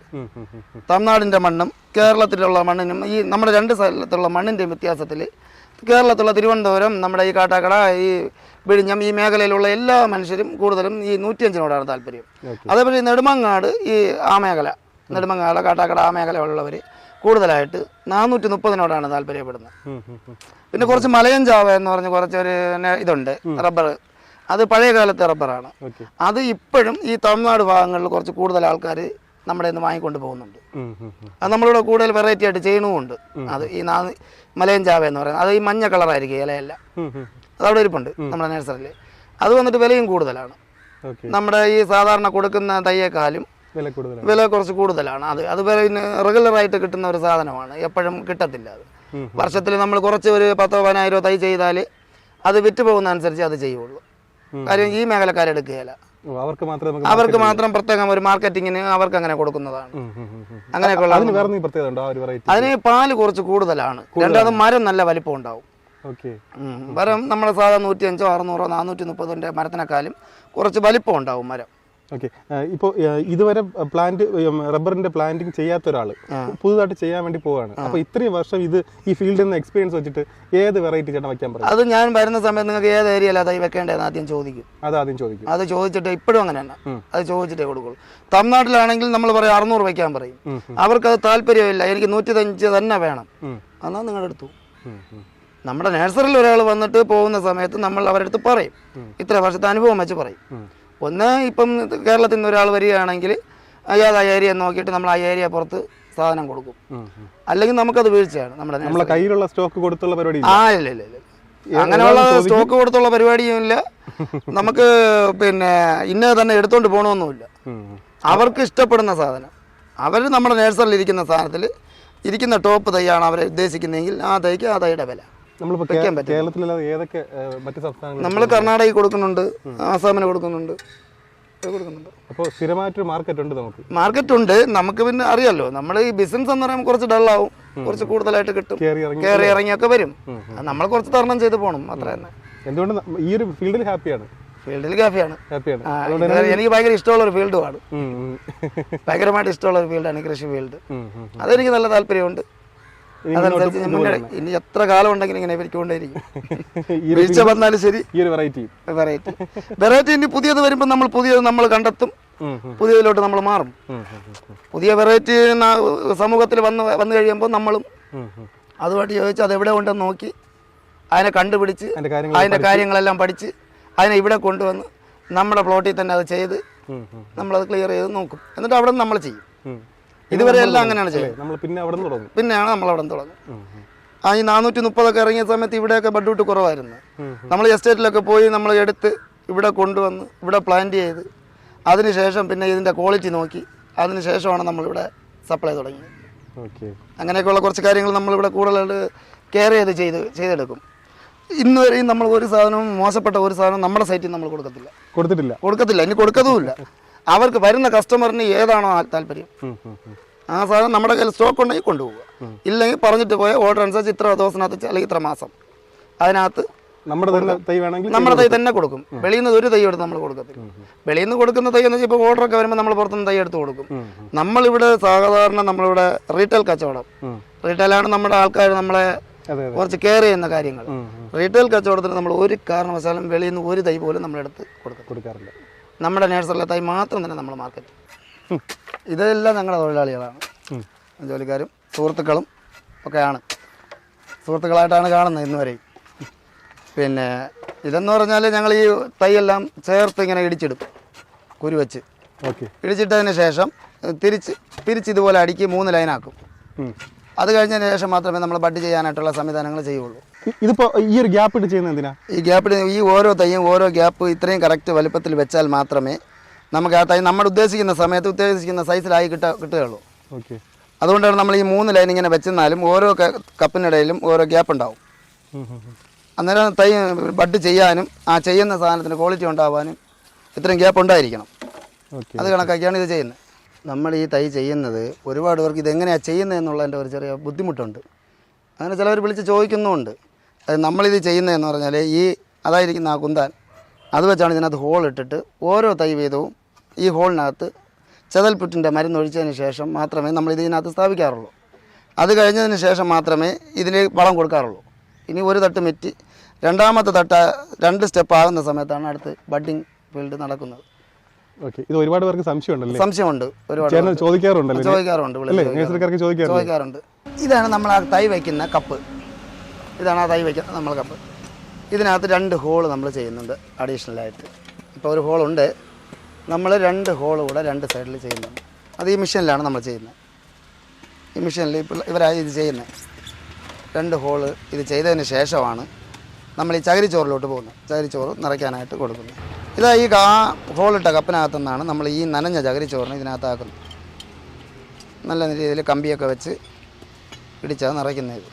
തമിഴ്നാടിന്റെ മണ്ണും കേരളത്തിലുള്ള മണ്ണിനും ഈ നമ്മുടെ രണ്ട് സ്ഥലത്തുള്ള മണ്ണിന്റെയും വ്യത്യാസത്തിൽ കേരളത്തിലുള്ള തിരുവനന്തപുരം നമ്മുടെ ഈ കാട്ടാക്കട ഈ വിഴിഞ്ഞം ഈ മേഖലയിലുള്ള എല്ലാ മനുഷ്യരും കൂടുതലും ഈ നൂറ്റിയഞ്ചിനോടാണ് താല്പര്യം. അതേപോലെ നെടുമങ്ങാട് ഈ ആ മേഖല നെടുമങ്ങാട് കാട്ടാക്കട ആ മേഖലയുള്ളവർ കൂടുതലായിട്ട് നാനൂറ്റി മുപ്പതിനോടാണ് താല്പര്യപ്പെടുന്നത്. പിന്നെ കുറച്ച് മലയൻ ജാവ എന്ന് പറഞ്ഞ് കുറച്ചൊരു ഒരു ഇതുണ്ട് റബ്ബർ. അത് പഴയ കാലത്തെ റബ്ബറാണ് അത് ഇപ്പോഴും ഈ തമിഴ്നാട് ഭാഗങ്ങളിൽ കുറച്ച് കൂടുതൽ ആൾക്കാർ നമ്മുടെ നിന്ന് വാങ്ങിക്കൊണ്ട് പോകുന്നുണ്ട്. അത് നമ്മളിവിടെ കൂടുതൽ വെറൈറ്റി ആയിട്ട് ചെയ്യണമുണ്ട് അത് ഈ നാ മലയൻ ജാവ എന്ന് പറയുന്നത്. അത് ഈ മഞ്ഞ കളറായിരിക്കും ഇലയെല്ലാം. അത് അവിടെ ഇരിപ്പുണ്ട് നമ്മുടെ നഴ്സറിയിൽ അത് വന്നിട്ട് വിലയും കൂടുതലാണ്. നമ്മുടെ ഈ സാധാരണ കൊടുക്കുന്ന തയ്യേക്കാലും വില കുറച്ച് കൂടുതലാണ്. അത് അത് പിന്നെ റെഗുലറായിട്ട് കിട്ടുന്ന ഒരു സാധനമാണ്. എപ്പോഴും കിട്ടത്തില്ല അത്. വർഷത്തിൽ നമ്മൾ കുറച്ച് ഒരു പത്തോ പതിനായിരോ തൈ ചെയ്താൽ അത് വിറ്റ് പോകുന്ന അനുസരിച്ച് അത് ചെയ്യുള്ളൂ. കാര്യം ഈ മേഖലക്കാരെടുക്കുകയില്ല. അവർക്ക് മാത്രം അവർക്ക് മാത്രം പ്രത്യേകം ഒരു മാർക്കറ്റിങ്ങിന് അവർക്ക് അങ്ങനെ കൊടുക്കുന്നതാണ്. അങ്ങനെയൊക്കെയുള്ള അതിന് പാൽ കുറച്ച് കൂടുതലാണ്. രണ്ടാമത് മരം നല്ല വലിപ്പം ഉണ്ടാവും. മരം നമ്മുടെ സാധാരണ നൂറ്റി അഞ്ചോ അറുന്നൂറോ നാനൂറ്റി മുപ്പതിന്റെ മരത്തിനേക്കാളും കുറച്ച് വലിപ്പം ഉണ്ടാവും മരം. ഓക്കെ ഇപ്പോൾ ഇതുവരെ പ്ലാന്റ് റബ്ബറിന്റെ പ്ലാന്റിങ് ചെയ്യാത്ത ഒരാൾ പുതുതായിട്ട് ചെയ്യാൻ വേണ്ടി പോവാണ്. അപ്പൊ ഇത്രയും വർഷം ഇത് ഈ ഫീൽഡിൽ നിന്ന് എക്സ്പീരിയൻസ് വെച്ചിട്ട് ഏത് വെറൈറ്റി ചേട്ടൻ വെക്കാൻ പറയും? അത് ഞാൻ വരുന്ന സമയത്ത് നിങ്ങൾക്ക് ഏത് ഏരിയയിലാണ് തൈ വെക്കേണ്ടതെന്ന് ആദ്യം ചോദിക്കും. അത് ആദ്യം ചോദിക്കും. അത് ചോദിച്ചിട്ട് ഇപ്പോഴും അങ്ങനെ തന്നെ അത് ചോദിച്ചിട്ടേ കൊടുക്കുള്ളൂ. തമിഴ്നാട്ടിലാണെങ്കിൽ നമ്മൾ പറയും അറുന്നൂറ് വെക്കാൻ പറയും. അവർക്ക് അത് താല്പര്യമില്ല. എനിക്ക് നൂറ്റിയഞ്ച് തന്നെ വേണം. എന്നാൽ ഉം, ഉം. നമ്മുടെ നഴ്സറിയിൽ ഒരാൾ വന്നിട്ട് പോകുന്ന സമയത്ത് നമ്മൾ അവരുടെ അടുത്ത് പറയും. ഇത്ര വർഷത്തെ അനുഭവം വെച്ച് പറയും. ഒന്ന് ഇപ്പം കേരളത്തിൽ നിന്ന് ഒരാൾ വരികയാണെങ്കിൽ അയാൾ ആ ഏരിയ നോക്കിയിട്ട് നമ്മൾ ആ ഏരിയ പുറത്ത് സാധനം കൊടുക്കും. അല്ലെങ്കിൽ നമുക്കത് വീഴ്ചയാണ് നമ്മുടെ നമ്മളെ. കയ്യിലുള്ള സ്റ്റോക്ക് കൊടുത്തുള്ള പരിപാടി ആ ഇല്ല ഇല്ല ഇല്ല. അങ്ങനെയുള്ള സ്റ്റോക്ക് കൊടുത്തുള്ള പരിപാടിയും ഇല്ല. നമുക്ക് പിന്നെ ഇന്ന തന്നെ എടുത്തോണ്ട് പോകണമെന്നുമില്ല അവർക്ക് ഇഷ്ടപ്പെടുന്ന സാധനം. അവർ നമ്മുടെ നേഴ്സറിൽ ഇരിക്കുന്ന സാധനത്തിൽ ഇരിക്കുന്ന ടോപ്പ് തൈയാണ് അവർ ഉദ്ദേശിക്കുന്നതെങ്കിൽ ആ തൈക്ക് ആ തൈയുടെ വില. നമ്മളിപ്പോ വെക്കാൻ പറ്റും. കേരളത്തിലല്ലാതെ ഏതൊക്കെ ഏഹ്, മറ്റ് സംസ്ഥാനങ്ങളിൽ നമ്മൾ കർണാടകയിൽ കൊടുക്കുന്നുണ്ട് ആസാമിന് കൊടുക്കുന്നുണ്ട്. അപ്പോൾ സ്ഥിരമായിട്ടൊരു മാർക്കറ്റ് ഉണ്ട് നമുക്ക്. മാർക്കറ്റ് ഉണ്ട് നമുക്ക് പിന്നെ അറിയാലോ നമ്മൾ ഈ ബിസിനസ് എന്ന് പറയുമ്പോൾ കുറച്ച് ഡള്ളാവും കുറച്ച് കൂടുതലായിട്ട് കിട്ടും. കയറി ഇറങ്ങിയൊക്കെ വരും. നമ്മൾ കുറച്ച് തരണം ചെയ്ത് പോകണം അത്ര തന്നെ. എന്തുകൊണ്ട് ഈ ഒരു ഫീൽഡിൽ ഹാപ്പിയാണ്? ഫീൽഡിൽ ഹാപ്പിയാണ്. എനിക്ക് ഭയങ്കര ഇഷ്ടമുള്ള ഒരു ഫീൽഡുമാണ്. ഭയങ്കരമായിട്ട് ഇഷ്ടമുള്ള ഒരു ഫീൽഡാണ് കൃഷി ഫീൽഡ്. അതെനിക്ക് നല്ല താല്പര്യമുണ്ട്. അതനുസരിച്ച് ഇനി എത്ര കാലം ഉണ്ടെങ്കിലും ഇങ്ങനെ ഇരിക്കൊണ്ടേയിരിക്കും. വീഴ്ച വന്നാലും ശരി. ഈ ഒരു വെറൈറ്റി വെറൈറ്റി വെറൈറ്റി ഇനി പുതിയത് വരുമ്പോൾ നമ്മൾ പുതിയത് നമ്മൾ കണ്ടെത്തും. പുതിയതിലോട്ട് നമ്മൾ മാറും. പുതിയ വെറൈറ്റി സമൂഹത്തിൽ വന്ന് വന്നു കഴിയുമ്പോൾ നമ്മളും അതുമായിട്ട് ചോദിച്ച് അത് എവിടെ ഉണ്ടെന്ന് നോക്കി അതിനെ കണ്ടുപിടിച്ച് അതിന്റെ അതിന്റെ കാര്യങ്ങളെല്ലാം പഠിച്ച് അതിനെ ഇവിടെ കൊണ്ടുവന്ന് നമ്മുടെ പ്ലോട്ടിൽ തന്നെ അത് ചെയ്ത് നമ്മളത് ക്ലിയർ ചെയ്ത് നോക്കും. എന്നിട്ട് അവിടെ നമ്മൾ ചെയ്യും. ഇതുവരെ എല്ലാം അങ്ങനെയാണ് ചെയ്യുന്നത് നമ്മൾ പിന്നെ അവിടെ തുടങ്ങും. പിന്നെയാണ് നമ്മൾ അവിടെ തുടങ്ങും. ആ ഈ നാനൂറ്റി മുപ്പതൊക്കെ ഇറങ്ങിയ സമയത്ത് ഇവിടെയൊക്കെ ബഡ്ഡൂട്ട് കുറവായിരുന്നു. നമ്മൾ എസ്റ്റേറ്റിലൊക്കെ പോയി നമ്മൾ എടുത്ത് ഇവിടെ കൊണ്ടുവന്ന് ഇവിടെ പ്ലാന്റ് ചെയ്ത് അതിനുശേഷം പിന്നെ ഇതിന്റെ ക്വാളിറ്റി നോക്കി അതിനുശേഷമാണ് നമ്മളിവിടെ സപ്ലൈ തുടങ്ങിയത്. ഓക്കെ അങ്ങനെയൊക്കെയുള്ള കുറച്ച് കാര്യങ്ങൾ നമ്മളിവിടെ കൂടുതലായിട്ട് കെയർ ചെയ്ത് ചെയ്ത് ചെയ്തെടുക്കും. ഇന്ന് വരെയും നമ്മൾ ഒരു സാധനവും മോശപ്പെട്ട ഒരു സാധനം നമ്മുടെ സൈറ്റിൽ നമ്മൾ കൊടുക്കത്തില്ല. കൊടുത്തിട്ടില്ല. കൊടുക്കത്തില്ല. ഇനി കൊടുക്കതുമില്ല. അവർക്ക് വരുന്ന കസ്റ്റമറിന് ഏതാണോ താല്പര്യം. ആ സാധനം നമ്മുടെ കയ്യിൽ സ്റ്റോക്ക് ഉണ്ടെങ്കിൽ കൊണ്ടുപോകുക ഇല്ലെങ്കിൽ പറഞ്ഞിട്ട് പോയ ഓർഡർ അനുസരിച്ച് ഇത്ര ദിവസത്തിനകത്ത് അല്ലെങ്കിൽ ഇത്ര മാസം. അതിനകത്ത് നമ്മുടെ തൈ വേണമെങ്കിൽ നമ്മുടെ തൈ തന്നെ കൊടുക്കും. വെളിയിൽ നിന്ന് ഒരു തൈ എടുത്ത് നമ്മൾ കൊടുക്കത്തില്ല. വെളിയിൽ നിന്ന് കൊടുക്കുന്ന തൈ എന്ന് വെച്ചാൽ ഇപ്പോൾ ഓർഡറൊക്കെ വരുമ്പോൾ നമ്മൾ പുറത്തുനിന്ന് തൈ എടുത്ത് കൊടുക്കും. നമ്മളിവിടെ സാധാരണ നമ്മളിവിടെ റീറ്റെയിൽ കച്ചവടം. റീറ്റെയിലാണ് നമ്മുടെ ആൾക്കാർ നമ്മളെ കുറച്ച് കെയർ ചെയ്യുന്ന കാര്യങ്ങൾ. റീറ്റെയിൽ കച്ചവടത്തിന് നമ്മൾ ഒരു കാരണവശാലും വെളിയിൽ നിന്ന് ഒരു തൈ പോലും നമ്മളെടുത്ത് കൊടുക്കും കൊടുക്കാറില്ല. നമ്മുടെ നേഴ്സറിലെ തൈ മാത്രം തന്നെ നമ്മൾ മാർക്കറ്റ് ഇതെല്ലാം ഞങ്ങളുടെ തൊഴിലാളികളാണ്. ജോലിക്കാരും സുഹൃത്തുക്കളും ഒക്കെയാണ്. സുഹൃത്തുക്കളായിട്ടാണ് കാണുന്നത് ഇന്ന് വരെയും പിന്നെ ഇതെന്ന് പറഞ്ഞാൽ ഞങ്ങൾ ഈ തൈയെല്ലാം ചേർത്ത് ഇങ്ങനെ ഇടിച്ചിടും. കുരുവച്ച് ഓക്കെ. ഇടിച്ചിട്ടതിന് ശേഷം തിരിച്ച് തിരിച്ച് ഇതുപോലെ അടുക്കി മൂന്ന് ലൈനാക്കും അത് കഴിഞ്ഞതിന് ശേഷം മാത്രമേ നമ്മൾ ബഡ് ചെയ്യാനായിട്ടുള്ള സംവിധാനങ്ങൾ ചെയ്യുള്ളൂ. ഇതിപ്പോ ഈ ഒരു ഗ്യാപ്പ് ഇട്ട് ചെയ്യുന്നത് എന്തിനാ? ഈ ഗ്യാപ്പിൽ ഈ ഓരോ തൈയും ഓരോ ഗ്യാപ്പ് ഇത്രയും കറക്റ്റ് വലുപ്പത്തിൽ വെച്ചാൽ മാത്രമേ നമുക്ക് ആ തൈ നമ്മൾ ഉദ്ദേശിക്കുന്ന സമയത്ത് ഉദ്ദേശിക്കുന്ന സൈസിലായി കിട്ട കിട്ടുകയുള്ളൂ. ഓക്കെ അതുകൊണ്ടാണ് നമ്മൾ ഈ മൂന്ന് ലൈൻ ഇങ്ങനെ വെച്ചെന്നാലും ഓരോ കപ്പിനിടയിലും ഓരോ ഗ്യാപ്പ് ഉണ്ടാവും. അന്നേരം തൈ ബഡ് ചെയ്യാനും ആ ചെയ്യുന്ന സാധനത്തിന് ക്വാളിറ്റി ഉണ്ടാവാനും ഇത്രയും ഗ്യാപ്പ് ഉണ്ടായിരിക്കണം. ഓക്കെ അത് കണക്കാക്കിയാണ് ഇത് ചെയ്യുന്നത്. നമ്മൾ ഈ തൈ ചെയ്യുന്നത് ഒരുപാട് പേർക്ക് ഇതെങ്ങനെയാണ് ചെയ്യുന്നത് എന്നുള്ളതിന്റെ ഒരു ചെറിയ ബുദ്ധിമുട്ടുണ്ട്. അങ്ങനെ ചിലവർ വിളിച്ച് ചോദിക്കുന്നുമുണ്ട്. നമ്മളിത് ചെയ്യുന്നതെന്ന് പറഞ്ഞാൽ ഈ അതായിരിക്കുന്ന ആ കുന്താൻ അത് വെച്ചാണ് ഇതിനകത്ത് ഹോൾ ഇട്ടിട്ട് ഓരോ തൈ വീതവും ഈ ഹോളിനകത്ത് ചെതൽപുറ്റിന്റെ മരുന്ന് ഒഴിച്ചതിന് ശേഷം മാത്രമേ നമ്മൾ ഇതിനകത്ത് സ്ഥാപിക്കാറുള്ളൂ. അത് കഴിഞ്ഞതിന് ശേഷം മാത്രമേ ഇതിന് വളം കൊടുക്കാറുള്ളൂ. ഇനി ഒരു തട്ട് മെറ്റി രണ്ടാമത്തെ തട്ട രണ്ട് സ്റ്റെപ്പ് ആകുന്ന സമയത്താണ് അടുത്ത് ബഡ്ഡിങ് ഫീൽഡ് നടക്കുന്നത്. ഓക്കെ ഇത് ഒരുപാട് പേർക്ക് സംശയം ഉണ്ടല്ലേ സംശയമുണ്ട് ഒരുപാട് ചോദിക്കാറുണ്ട് ചോദിക്കാറുണ്ട്. ചോദിക്കാറുണ്ട്. ഇതാണ് നമ്മൾ ആ തൈ വയ്ക്കുന്ന കപ്പ്. ഇതാണ് ആ തൈ വയ്ക്കുന്ന നമ്മൾ കപ്പ്. ഇതിനകത്ത് രണ്ട് ഹോൾ നമ്മൾ ചെയ്യുന്നുണ്ട് അഡീഷണലായിട്ട് ഇപ്പോൾ ഒരു ഹോളുണ്ട്. നമ്മൾ രണ്ട് ഹോൾ കൂടെ രണ്ട് സൈഡിൽ ചെയ്യുന്നുണ്ട്. അത് ഈ മെഷീനിലാണ് നമ്മൾ ചെയ്യുന്നത്. ഈ മെഷീനിൽ ഇപ്പോൾ ഇവരായി ഇത് ചെയ്യുന്നത് രണ്ട് ഹോൾ ഇത് ചെയ്തതിന് ശേഷമാണ് നമ്മൾ ഈ ചകിരിച്ചോറിലോട്ട് പോകുന്നത്. ചകിരിച്ചോറ് നിറയ്ക്കാനായിട്ട് കൊടുക്കുന്നത്. ഇതാ ഈ ആ ഹോളിട്ട കപ്പിനകത്തു നിന്നാണ് നമ്മൾ ഈ നനഞ്ഞ ചകിരിച്ചോറിന് ഇതിനകത്താക്കുന്നത്. നല്ല രീതിയിൽ കമ്പിയൊക്കെ വെച്ച് പിടിച്ചത് നിറയ്ക്കുന്നത്.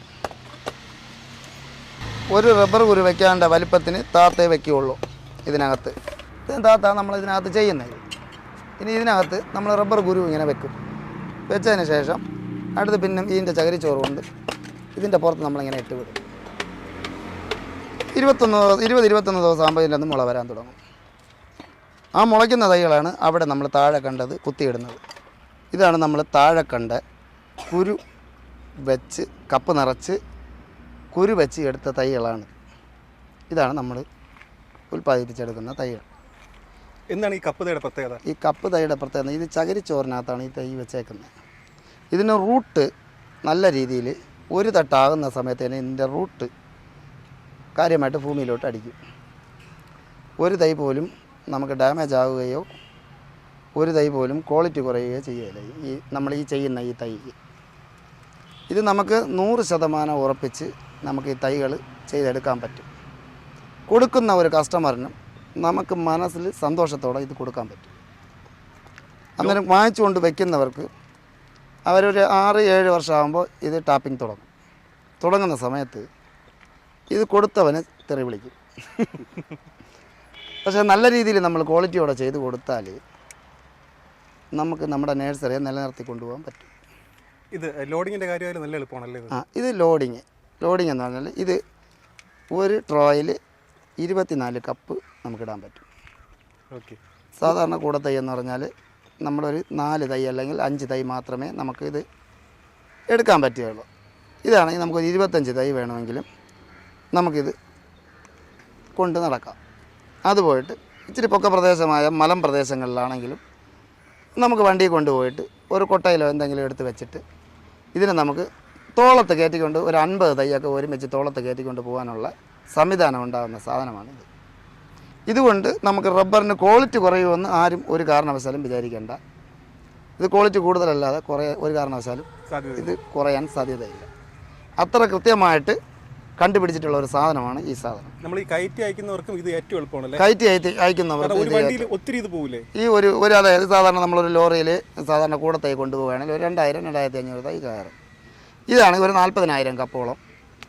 ഒരു റബ്ബർ കുരു വെക്കാണ്ട വലിപ്പത്തിന് താത്തേ വെക്കുകയുള്ളൂ ഇതിനകത്ത്. ഇത് താത്ത നമ്മൾ ഇതിനകത്ത് ചെയ്യുന്നത്. ഇനി ഇതിനകത്ത് നമ്മൾ റബ്ബർ കുരു ഇങ്ങനെ വെക്കും. വെച്ചതിന് ശേഷം അടുത്ത് പിന്നെ ഇതിന്റെ ചകിരിച്ചോറ് കൊണ്ട് ഇതിന്റെ പുറത്ത് നമ്മളിങ്ങനെ ഇട്ട് വിടും. ഇരുപത്തൊന്ന് ഇരുപത് ഇരുപത്തൊന്ന് ദിവസം ആകുമ്പോൾ മുള വരാൻ തുടങ്ങും. ആ മുളയ്ക്കുന്ന തൈകളാണ് അവിടെ നമ്മൾ താഴെ കണ്ടത് കുത്തിയിടുന്നത്. ഇതാണ് നമ്മൾ താഴെ കണ്ട കുരു വെച്ച് കപ്പ് നിറച്ച് കുരു വെച്ച് എടുത്ത തൈകളാണ്. ഇതാണ് നമ്മൾ ഉൽപ്പാദിപ്പിച്ചെടുക്കുന്ന തൈകൾ. എന്താണ് ഈ കപ്പ് തൈയുടെ പ്രത്യേകത? ഈ കപ്പ് തൈയുടെ പ്രത്യേകത ഇത് ചകിരിച്ചോറിനകത്താണ് ഈ തൈ വെച്ചേക്കുന്നത്. ഇതിന് റൂട്ട് നല്ല രീതിയിൽ ഒരു തട്ടാകുന്ന സമയത്ത് തന്നെ ഇതിന്റെ റൂട്ട് കാര്യമായിട്ട് ഭൂമിയിലോട്ട് അടിക്കും. ഒരു തൈ പോലും നമുക്ക് ഡാമേജ് ആവുകയോ ഒരു തൈ പോലും ക്വാളിറ്റി കുറയുകയോ ചെയ്യുകയില്ല ഈ നമ്മൾ ഈ ചെയ്യുന്ന ഈ തൈ. ഇത് നമുക്ക് നൂറ് ശതമാനം ഉറപ്പിച്ച് നമുക്ക് ഈ തൈകൾ ചെയ്തെടുക്കാൻ പറ്റും. കൊടുക്കുന്ന ഒരു കസ്റ്റമറിനും നമുക്ക് മനസ്സിൽ സന്തോഷത്തോടെ ഇത് കൊടുക്കാൻ പറ്റും. അന്നേരം വാങ്ങിച്ചുകൊണ്ട് വയ്ക്കുന്നവർക്ക് അവരൊരു ആറ് ഏഴ് വർഷമാകുമ്പോൾ ഇത് ടാപ്പിംഗ് തുടങ്ങും. തുടങ്ങുന്ന സമയത്ത് ഇത് കൊടുത്തവന് തെറി വിളിക്കും. പക്ഷേ നല്ല രീതിയിൽ നമ്മൾ ക്വാളിറ്റിയോടെ ചെയ്ത് കൊടുത്താൽ നമുക്ക് നമ്മുടെ നേഴ്സറിയെ നിലനിർത്തി കൊണ്ടുപോകാൻ പറ്റും. ഇത് ലോഡിങ്ങിന്റെ കാര്യമായാലും നല്ല എളുപ്പമാണല്ലേ ആ ഇത് ലോഡിങ് ലോഡിങ് എന്ന് പറഞ്ഞാൽ ഇത് ഒരു ട്രോയിൽ ഇരുപത്തിനാല് കപ്പ് നമുക്കിടാൻ പറ്റും. ഓക്കെ. സാധാരണ കൂടെ തൈ എന്ന് പറഞ്ഞാൽ നമ്മളൊരു നാല് തൈ അല്ലെങ്കിൽ അഞ്ച് തൈ മാത്രമേ നമുക്ക് ഇത് എടുക്കാൻ പറ്റുകയുള്ളൂ. ഇതാണെങ്കിൽ നമുക്കൊരു ഇരുപത്തഞ്ച് തൈ വേണമെങ്കിലും നമുക്കിത് കൊണ്ട് നടക്കാം. അതുപോയിട്ട് ഇച്ചിരി പൊക്ക പ്രദേശമായ മലം പ്രദേശങ്ങളിലാണെങ്കിലും നമുക്ക് വണ്ടി കൊണ്ടുപോയിട്ട് ഒരു കൊട്ടയിലോ എന്തെങ്കിലും എടുത്ത് വെച്ചിട്ട് ഇതിനെ നമുക്ക് തോളത്ത് കയറ്റിക്കൊണ്ട് ഒരു അൻപത് തൈയൊക്കെ ഒരുമിച്ച് തോളത്ത് കയറ്റിക്കൊണ്ട് പോകാനുള്ള സംവിധാനം ഉണ്ടാകുന്ന സാധനമാണിത് ഇതുകൊണ്ട് നമുക്ക് റബ്ബറിന് ക്വാളിറ്റി കുറയുമെന്ന് ആരും ഒരു കാരണവശാലും വിചാരിക്കേണ്ട. ഇത് ക്വാളിറ്റി കൂടുതലല്ലാതെ കുറേ ഒരു കാരണവശാലും ഇത് കുറയാൻ സാധ്യതയില്ല. അത്ര കൃത്യമായിട്ട് കണ്ടുപിടിച്ചിട്ടുള്ള ഒരു സാധനമാണ് ഈ സാധനം. നമ്മൾ ഈ കയറ്റി അയക്കുന്നവർക്കും ഇത് ഏറ്റവും എളുപ്പമാണ് കയറ്റി അയറ്റി അയക്കുന്നവർക്ക് ഒത്തിരി ഇത് പോകില്ലേ ഈ ഒരു ഒരു അതായത് സാധാരണ നമ്മളൊരു ലോറിയിൽ സാധാരണ കൂടെ തൈ കൊണ്ടുപോവുകയാണെങ്കിൽ ഒരു രണ്ടായിരം രണ്ടായിരത്തി അഞ്ഞൂറ് തൈ കയറും. ഇതാണെങ്കിൽ ഒരു നാൽപ്പതിനായിരം കപ്പോളം.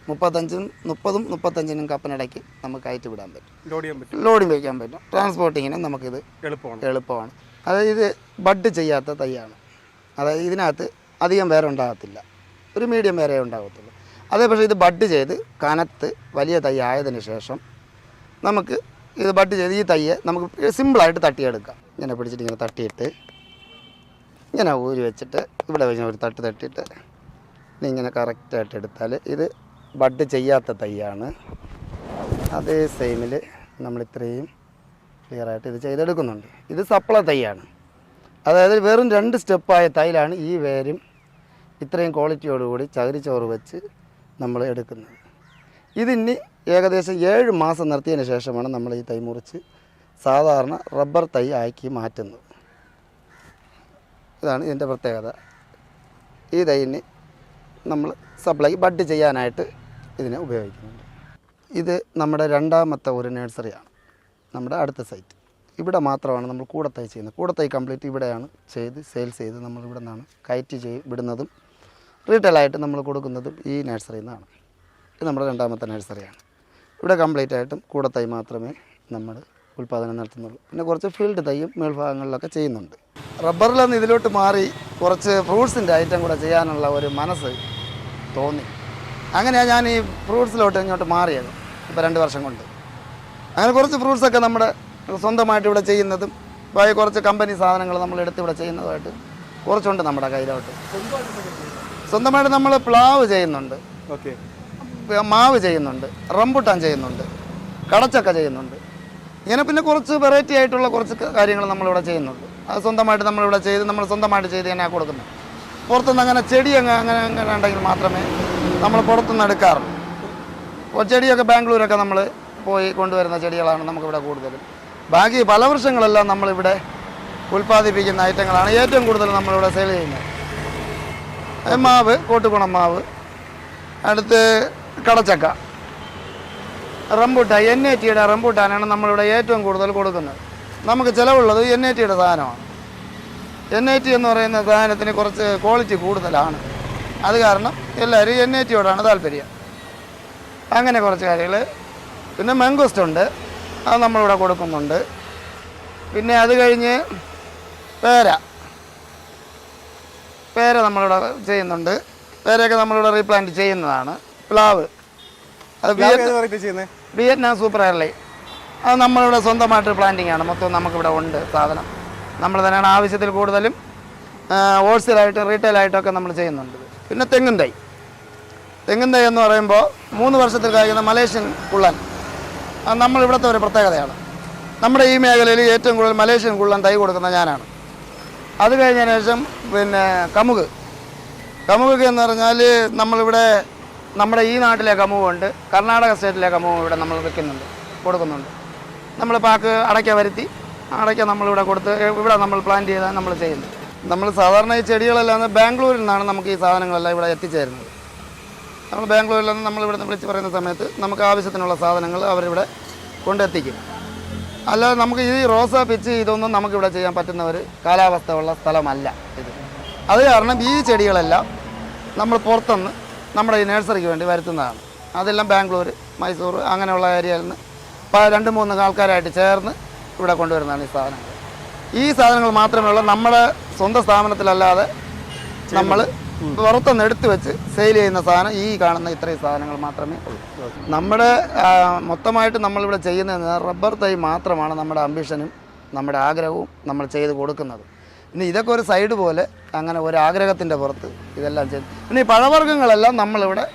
മുപ്പത്തഞ്ചും മുപ്പതും മുപ്പത്തഞ്ചിനും കപ്പിനിടയ്ക്ക് നമുക്ക് കയറ്റി വിടാൻ പറ്റും. ലോഡ് ചെയ്യാൻ പറ്റും. ലോഡിങ് വയ്ക്കാൻ പറ്റും. ട്രാൻസ്പോർട്ടിങ്ങിനും നമുക്കിത് എളുപ്പമാണ്. എളുപ്പമാണ്. അതായത് ഇത് ബഡ് ചെയ്യാത്ത തൈയാണ്. അതായത് ഇതിനകത്ത് അധികം വേറെ ഉണ്ടാകത്തില്ല. ഒരു മീഡിയം വേറെ ഉണ്ടാകത്തുള്ളൂ. അതേ പക്ഷേ ഇത് ബഡ് ചെയ്ത് കനത്ത് വലിയ തൈ ആയതിനു ശേഷം നമുക്ക് ഇത് ബഡ് ചെയ്ത് ഈ തൈയെ നമുക്ക് സിമ്പിളായിട്ട് തട്ടിയെടുക്കാം. ഇങ്ങനെ പിടിച്ചിട്ട് ഇങ്ങനെ തട്ടിയിട്ട് ഇങ്ങനെ ഊരി വെച്ചിട്ട് ഇവിടെ വെച്ച് ഒരു തട്ട് തട്ടിയിട്ട് ഇങ്ങനെ കറക്റ്റായിട്ട് എടുത്താൽ ഇത് ബഡ് ചെയ്യാത്ത തൈയാണ്. അതേ സെയിമിൽ നമ്മൾ ഇത്രയും ക്ലിയറായിട്ട് ഇത് ചെയ്തെടുക്കുന്നുണ്ട്. ഇത് സപ്ല തൈയാണ്. അതായത് വെറും രണ്ട് സ്റ്റെപ്പായ തൈലാണ് ഈ വേരും ഇത്രയും ക്വാളിറ്റിയോടുകൂടി ചോറ് വെച്ച് നമ്മൾ എടുക്കുന്നത്. ഇതിനി ഏകദേശം ഏഴ് മാസം നിർത്തിയതിന് ശേഷമാണ് നമ്മൾ ഈ തൈ മുറിച്ച് സാധാരണ റബ്ബർ തൈ ആക്കി മാറ്റുന്നത്. ഇതാണ് ഇതിന്റെ പ്രത്യേകത. ഈ തൈന് നമ്മൾ സപ്ലൈ ബഡ് ചെയ്യാനായിട്ട് ഇതിനെ ഉപയോഗിക്കുന്നുണ്ട്. ഇത് നമ്മുടെ രണ്ടാമത്തെ ഒരു നഴ്സറിയാണ് നമ്മുടെ അടുത്ത സൈറ്റ് ഇവിടെ മാത്രമാണ് നമ്മൾ കൂടത്തൈ ചെയ്യുന്നത്. കൂടത്തൈ കംപ്ലീറ്റ് ഇവിടെയാണ് ചെയ്ത് സെയിൽസ് ചെയ്ത് നമ്മൾ ഇവിടെ നിന്നാണ് കയറ്റി ചെയ്ത് വിടുന്നതും റീറ്റെയിലായിട്ട് നമ്മൾ കൊടുക്കുന്നതും ഈ നഴ്സറിയിൽ നിന്നാണ്. ഇത് നമ്മുടെ രണ്ടാമത്തെ നഴ്സറിയാണ് ഇവിടെ കംപ്ലീറ്റ് ആയിട്ടും കൂടത്തൈ മാത്രമേ നമ്മൾ ഉൽപ്പാദനം നടത്തുന്നുള്ളൂ. പിന്നെ കുറച്ച് ഫീൽഡ് തൈയും മേൽഭാഗങ്ങളിലൊക്കെ ചെയ്യുന്നുണ്ട്. റബ്ബറിൽ നിന്ന് ഇതിലോട്ട് മാറി കുറച്ച് ഫ്രൂട്ട്സിന്റെ ഐറ്റം കൂടെ ചെയ്യാനുള്ള ഒരു മനസ്സ് തോന്നി. അങ്ങനെയാണ് ഞാൻ ഈ ഫ്രൂട്ട്സിലോട്ട് ഇങ്ങോട്ട് മാറിയത് ഇപ്പോൾ രണ്ട് വർഷം കൊണ്ട്. അങ്ങനെ കുറച്ച് ഫ്രൂട്ട്സൊക്കെ നമ്മുടെ സ്വന്തമായിട്ട് ഇവിടെ ചെയ്യുന്നതും ബാക്കി കുറച്ച് കമ്പനി സാധനങ്ങൾ നമ്മൾ എടുത്ത് ഇവിടെ ചെയ്യുന്നതുമായിട്ട് കുറച്ചുണ്ട് നമ്മുടെ കയ്യിലോട്ട്. സ്വന്തമായിട്ട് നമ്മൾ പ്ലാവ് ചെയ്യുന്നുണ്ട്. ഓക്കെ. മാവ് ചെയ്യുന്നുണ്ട് റംബുട്ടാൻ ചെയ്യുന്നുണ്ട് കടച്ചക്ക ചെയ്യുന്നുണ്ട്. ഇങ്ങനെ പിന്നെ കുറച്ച് വെറൈറ്റി ആയിട്ടുള്ള കുറച്ച് കാര്യങ്ങൾ നമ്മളിവിടെ ചെയ്യുന്നുണ്ട്. അത് സ്വന്തമായിട്ട് നമ്മളിവിടെ ചെയ്ത് നമ്മൾ സ്വന്തമായിട്ട് ചെയ്ത് തന്നെ കൊടുക്കുന്നത്. പുറത്തുനിന്ന് അങ്ങനെ ചെടി അങ്ങ് അങ്ങനെ അങ്ങനെ ഉണ്ടെങ്കിൽ മാത്രമേ നമ്മൾ പുറത്തുനിന്ന് എടുക്കാറുള്ളൂ. അപ്പോൾ ചെടിയൊക്കെ ബാംഗ്ലൂരൊക്കെ നമ്മൾ പോയി കൊണ്ടുവരുന്ന ചെടികളാണ് നമുക്കിവിടെ കൂടുതലും. ബാക്കി ഫലവൃക്ഷങ്ങളെല്ലാം നമ്മളിവിടെ ഉൽപ്പാദിപ്പിക്കുന്ന ഐറ്റങ്ങളാണ് ഏറ്റവും കൂടുതൽ നമ്മളിവിടെ സെയിൽ ചെയ്യുന്നത്. മാവ് കോട്ടുകുണം മാവ് അടുത്ത് കടച്ചക്ക റംബൂട്ടാൻ എൻ ഐ ടിയുടെ റംബൂട്ടാനാണ് നമ്മളിവിടെ ഏറ്റവും കൂടുതൽ കൊടുക്കുന്നത്. നമുക്ക് ചിലവുള്ളത് എൻ ഐ ടിയുടെ സാധനമാണ്. എൻ ഐ ടി എന്ന് പറയുന്ന സാധനത്തിന് കുറച്ച് ക്വാളിറ്റി കൂടുതലാണ്. അത് കാരണം എല്ലാവരും എൻ ഐ ടിയോടാണ് താല്പര്യം. അങ്ങനെ കുറച്ച് കാര്യങ്ങൾ. പിന്നെ മംഗോസ്റ്റ് ഉണ്ട്. അത് നമ്മളിവിടെ കൊടുക്കുന്നുണ്ട്. പിന്നെ അത് കഴിഞ്ഞ് പേര. പേര നമ്മളിവിടെ ചെയ്യുന്നുണ്ട്. പേരയൊക്കെ നമ്മളിവിടെ റീപ്ലാന്റ് ചെയ്യുന്നതാണ്. പ്ലാവ്. അത് വിയറ്റ്നാം സൂപ്പർ എയർലൈൻ അത് നമ്മളിവിടെ സ്വന്തമായിട്ട് പ്ലാന്റിംഗ് ആണ്. മൊത്തം നമുക്കിവിടെ ഉണ്ട് സാധനം. നമ്മൾ തന്നെയാണ് ആവശ്യത്തിൽ കൂടുതലും ഹോൾസെയിലായിട്ട് റീറ്റെയിലായിട്ടൊക്കെ നമ്മൾ ചെയ്യുന്നുണ്ട്. പിന്നെ തെങ്ങും തൈ. തെങ്ങും തൈ എന്ന് പറയുമ്പോൾ മൂന്ന് വർഷത്തിൽ കായ്ക്കുന്ന മലേഷ്യൻ കുള്ളൻ. അത് നമ്മളിവിടുത്തെ ഒരു പ്രത്യേകതയാണ്. നമ്മുടെ ഈ മേഖലയിൽ ഏറ്റവും കൂടുതൽ മലേഷ്യൻ കുള്ളൻ തൈ കൊടുക്കുന്ന ഞാനാണ്. അത് കഴിഞ്ഞതിന് ശേഷം പിന്നെ കമുക്. കമുക് എന്ന് പറഞ്ഞാൽ നമ്മളിവിടെ നമ്മുടെ ഈ നാട്ടിലെ കമുകുണ്ട്. കർണാടക സ്റ്റേറ്റിലെ കമുകും ഇവിടെ നമ്മൾ വെക്കുന്നുണ്ട് കൊടുക്കുന്നുണ്ട്. നമ്മൾ പാക്ക് അടയ്ക്ക വരുത്തി അടയ്ക്ക നമ്മളിവിടെ കൊടുത്ത് ഇവിടെ നമ്മൾ പ്ലാൻ ചെയ്താൽ നമ്മൾ ചെയ്യുന്നത്. നമ്മൾ സാധാരണ ഈ ചെടികളെല്ലാം ബാംഗ്ലൂരിൽ നിന്നാണ് നമുക്ക് ഈ സാധനങ്ങളെല്ലാം ഇവിടെ എത്തിച്ചേരുന്നത്. നമ്മൾ ബാംഗ്ലൂരിൽ നിന്ന് നമ്മൾ ഇവിടെ വിളിച്ച് പറയുന്ന സമയത്ത് നമുക്ക് ആവശ്യത്തിനുള്ള സാധനങ്ങൾ അവരിവിടെ കൊണ്ടെത്തിക്കും. അല്ലാതെ നമുക്ക് ഈ റോസ പിച്ച് ഇതൊന്നും നമുക്കിവിടെ ചെയ്യാൻ പറ്റുന്ന ഒരു കാലാവസ്ഥ ഉള്ള സ്ഥലമല്ല ഇത്. അത് കാരണം ഈ ചെടികളെല്ലാം നമ്മൾ പുറത്തുനിന്ന് നമ്മുടെ ഈ നഴ്സറിക്ക് വേണ്ടി വരുത്തുന്നതാണ്. അതെല്ലാം ബാംഗ്ലൂർ മൈസൂർ അങ്ങനെയുള്ള ഏരിയയിൽ നിന്ന് രണ്ട് മൂന്ന് ആൾക്കാരായിട്ട് ചേർന്ന് ഇവിടെ കൊണ്ടുവരുന്നതാണ് ഈ സാധനങ്ങൾ. ഈ സാധനങ്ങൾ മാത്രമേ ഉള്ളൂ നമ്മുടെ സ്വന്തം സ്ഥാപനത്തിലല്ലാതെ നമ്മൾ പുറത്തുനിന്ന് എടുത്തു വെച്ച് സെയിൽ ചെയ്യുന്ന സാധനം ഈ കാണുന്ന ഇത്രയും സാധനങ്ങൾ മാത്രമേ ഉള്ളൂ. നമ്മുടെ മൊത്തമായിട്ട് നമ്മളിവിടെ ചെയ്യുന്നത് റബ്ബർ തൈ മാത്രമാണ് നമ്മുടെ അംബിഷനും നമ്മുടെ ആഗ്രഹവും നമ്മൾ ചെയ്ത് കൊടുക്കുന്നത്. ഇനി ഇതൊക്കെ ഒരു സൈഡ് പോലെ അങ്ങനെ ഒരു ആഗ്രഹത്തിന്റെ പുറത്ത് ഇതെല്ലാം ചെയ്ത്. പിന്നെ ഈ പഴവർഗങ്ങളെല്ലാം നമ്മളിവിടെ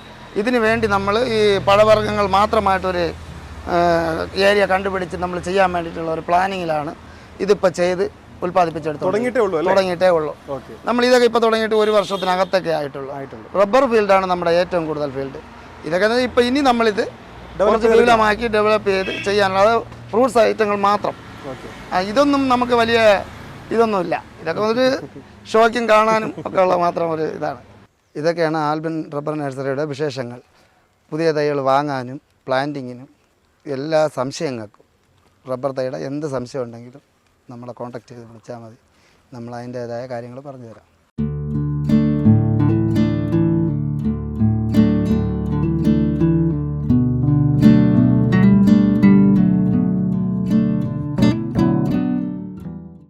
ഇതിനു വേണ്ടി നമ്മൾ ഈ പഴവർഗങ്ങൾ മാത്രമായിട്ടൊരു ഏരിയ കണ്ടുപിടിച്ച് നമ്മൾ ചെയ്യാൻ വേണ്ടിയിട്ടുള്ള ഒരു പ്ലാനിങ്ങിലാണ് ഇതിപ്പോൾ ചെയ്ത് ഉൽപ്പാദിപ്പിച്ചെടുത്തു തുടങ്ങിയിട്ടേ ഉള്ളൂ അല്ലേ? തുടങ്ങിയിട്ടേ ഉള്ളൂ. ഓക്കെ. നമ്മൾ ഇതൊക്കെ ഇപ്പോൾ തുടങ്ങിയിട്ട് ഒരു വർഷത്തിനകത്തൊക്കെ ആയിട്ടുള്ളൂ. ആയിട്ടുള്ളൂ. റബ്ബർ ഫീൽഡാണ് നമ്മുടെ ഏറ്റവും കൂടുതൽ ഫീൽഡ്. ഇതൊക്കെ ഇപ്പോൾ ഇനി നമ്മളിത് കുറച്ച് വിപുലമാക്കി ഡെവലപ്പ് ചെയ്ത് ചെയ്യാനുള്ള അത് ഫ്രൂട്ട്സ് ഐറ്റങ്ങൾ മാത്രം. ഇതൊന്നും നമുക്ക് വലിയ ഇതൊന്നുമില്ല. ഇതൊക്കെ ഒരു ഷോക്കിങ് കാണാനും ഒക്കെ ഉള്ള മാത്രം ഒരു ഇതാണ്. ഇതൊക്കെയാണ് ആൽബിൻ റബ്ബർ നഴ്സറിയുടെ വിശേഷങ്ങൾ. പുതിയ തൈകൾ വാങ്ങാനും പ്ലാന്റിങ്ങിനും എല്ലാ സംശയങ്ങൾക്കും റബ്ബർ തൈയുടെ എന്ത് സംശയം ഉണ്ടെങ്കിലും നമ്മളെ കോൺടാക്ട് ചെയ്ത് വിളിച്ചാൽ മതി. നമ്മൾ അതിന്റേതായ കാര്യങ്ങൾ പറഞ്ഞു തരാം